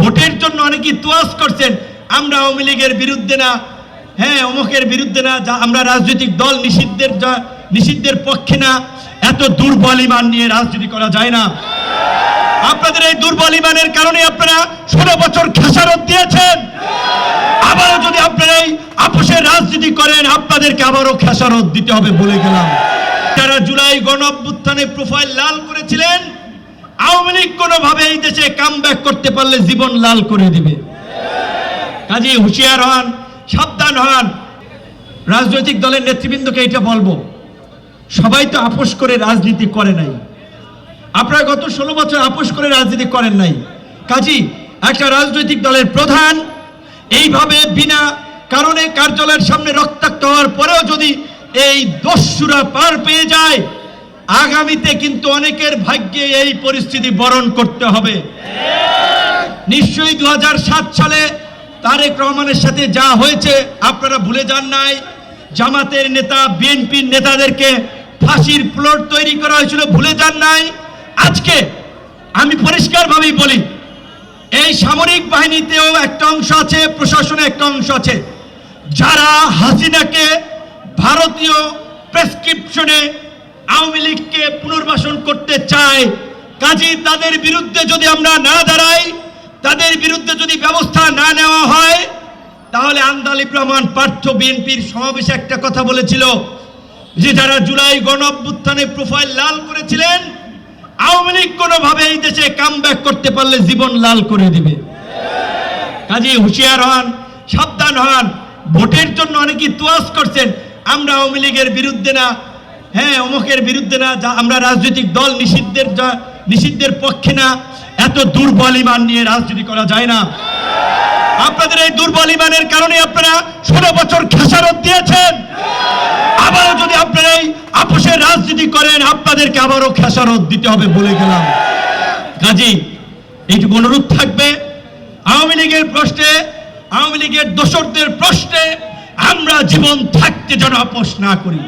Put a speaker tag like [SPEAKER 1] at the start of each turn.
[SPEAKER 1] ভোটের জন্য অনেকে তোয়াজ করছেন। আমরা আওয়ামী লীগের বিরুদ্ধে না হ্যাঁ অমুকের বিরুদ্ধে না, যা আমরা রাজনৈতিক দল নিষিদ্ধের নিষিদ্ধের পক্ষে না, এত দুর্বল ইমান নিয়ে রাজনীতি করা যায় না। আপনাদের এই দুর্বল ইমানের কারণে আপনারা ষোলো বছর খেসারত দিয়েছেন। আবারও যদি আপনারা এই আপোষের রাজনীতি করেন, আপনাদেরকে আবারও খেসারত দিতে হবে বলে গেলাম। যারা জুলাই গণ প্রোফাইল লাল করেছিলেন আওয়ামী লীগ কোনোভাবে এই দেশে কাম করতে পারলে জীবন লাল করে দিবে। কাজে হুঁশিয়ার হন, সাবধান হন। রাজনৈতিক দলের নেতৃবৃন্দকে এটা বলব, সবাই তো আপোষ করে রাজনীতি করে নাই। আপনারা গত ষোলো বছর আপোষ করে রাজনীতি করেন নাই। কাজী, একটা রাজনৈতিক দলের প্রধান এইভাবে বিনা কারণে কার্যালয়ের সামনে রক্তাক্ত হওয়ার পরেও যদি এই দস্যুরা পার পেয়ে যায় আগামীতে কিন্তু অনেকের ভাগ্যে এই পরিস্থিতি বরণ করতে হবে। নিশ্চয়ই দু হাজার সাত সালে তারেক রহমানের সাথে যা হয়েছে, আপনারা ভুলে যান নাই। জামাতের নেতা, বিএনপির নেতাদেরকে ফাঁসির প্লট তৈরি করা হয়েছিল, ভুলে যান নাই। আজকে আমি পরিষ্কারভাবেই বলি, এই সামরিক বাহিনীতেও একটা অংশ আছে, প্রশাসনে একটা অংশ আছে। যারা হাসিনাকে ভারতীয় প্রেসক্রিপশনে আওয়ামী লীগকে পুনর্বাসন করতে চায়, কাজী তাদের বিরুদ্ধে যদি আমরা না দাঁড়াই, তাদের বিরুদ্ধে যদি ব্যবস্থা না নেওয়া হয়, তাহলে আন্দালিব রহমান পার্থ বিএনপির সমাবেশে একটা কথা বলেছিল, যে যারা জুলাই গণ অভ্যুত্থানে প্রোফাইল লাল করেছিলেন, আওয়ামী লীগ কোনোভাবে এই দেশে কাম করতে পারলে জীবন লাল করে দিবে। কাজে হুঁশিয়ার হন, সাবধান হন, ভোটের জন্য অনেকে তোয়াজ করছেন, আমরা আওয়ামী লীগের বিরুদ্ধে না হ্যাঁ অমুকের বিরুদ্ধে না আমরা রাজনৈতিক দল নিষিদ্ধের নিষিদ্ধের পক্ষে না, এত দুর্বল ইমান নিয়ে রাজনীতি করা যায় না। আপনাদের এই দুর্বল ইমানের কারণে আপনারা ষোলো বছর খেসারত দিয়েছেন। আবারও যদি আপনারা এই আপোষের রাজনীতি করেন, আপনাদেরকে আবারও খেসারত দিতে হবে বলে গেলাম। কাজী, এইটুকু অনুরোধ থাকবে, আওয়ামী লীগের প্রশ্নে, আওয়ামী লীগের দোসরদের প্রশ্নে আমরা জীবন থাকতে যেন আপোষ না করি।